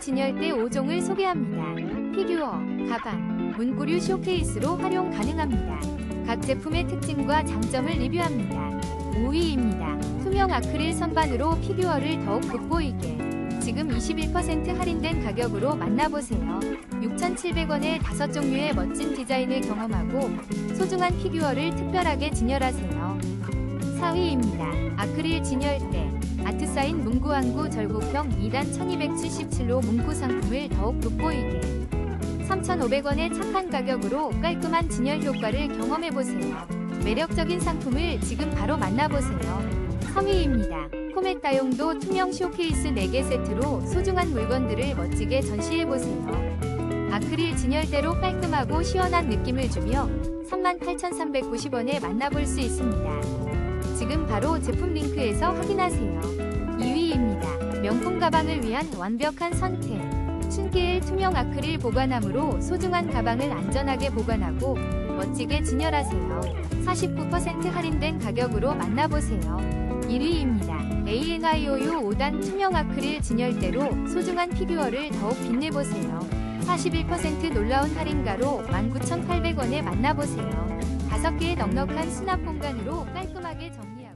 진열대 5종을 소개합니다. 피규어, 가방, 문구류 쇼케이스로 활용 가능합니다. 각 제품의 특징과 장점을 리뷰합니다. 5위입니다. 투명 아크릴 선반으로 피규어를 더욱 돋보이게. 지금 21% 할인된 가격으로 만나보세요. 6,700원에 5종류의 멋진 디자인을 경험하고 소중한 피규어를 특별하게 진열하세요. 4위입니다. 아크릴 진열대. 아트사인 문구왕구 절곡형 2단 1277로 문구 상품을 더욱 돋보이게. 3,500원의 착한 가격으로 깔끔한 진열 효과를 경험해보세요. 매력적인 상품을 지금 바로 만나보세요. 3위입니다. 코메타용도 투명 쇼케이스 4개 세트로 소중한 물건들을 멋지게 전시해보세요. 아크릴 진열대로 깔끔하고 시원한 느낌을 주며 38,390원에 만나볼 수 있습니다. 지금 바로 제품 링크에서 확인하세요. 2위입니다. 명품 가방을 위한 완벽한 선택. 춘계의 투명 아크릴 보관함으로 소중한 가방을 안전하게 보관하고 멋지게 진열하세요. 49% 할인된 가격으로 만나보세요. 1위입니다. ANIOU 5단 투명 아크릴 진열대로 소중한 피규어를 더욱 빛내보세요. 41% 놀라운 할인가로 19,800원에 만나보세요. 5개의 넉넉한 수납 공간으로 깔끔하게 정리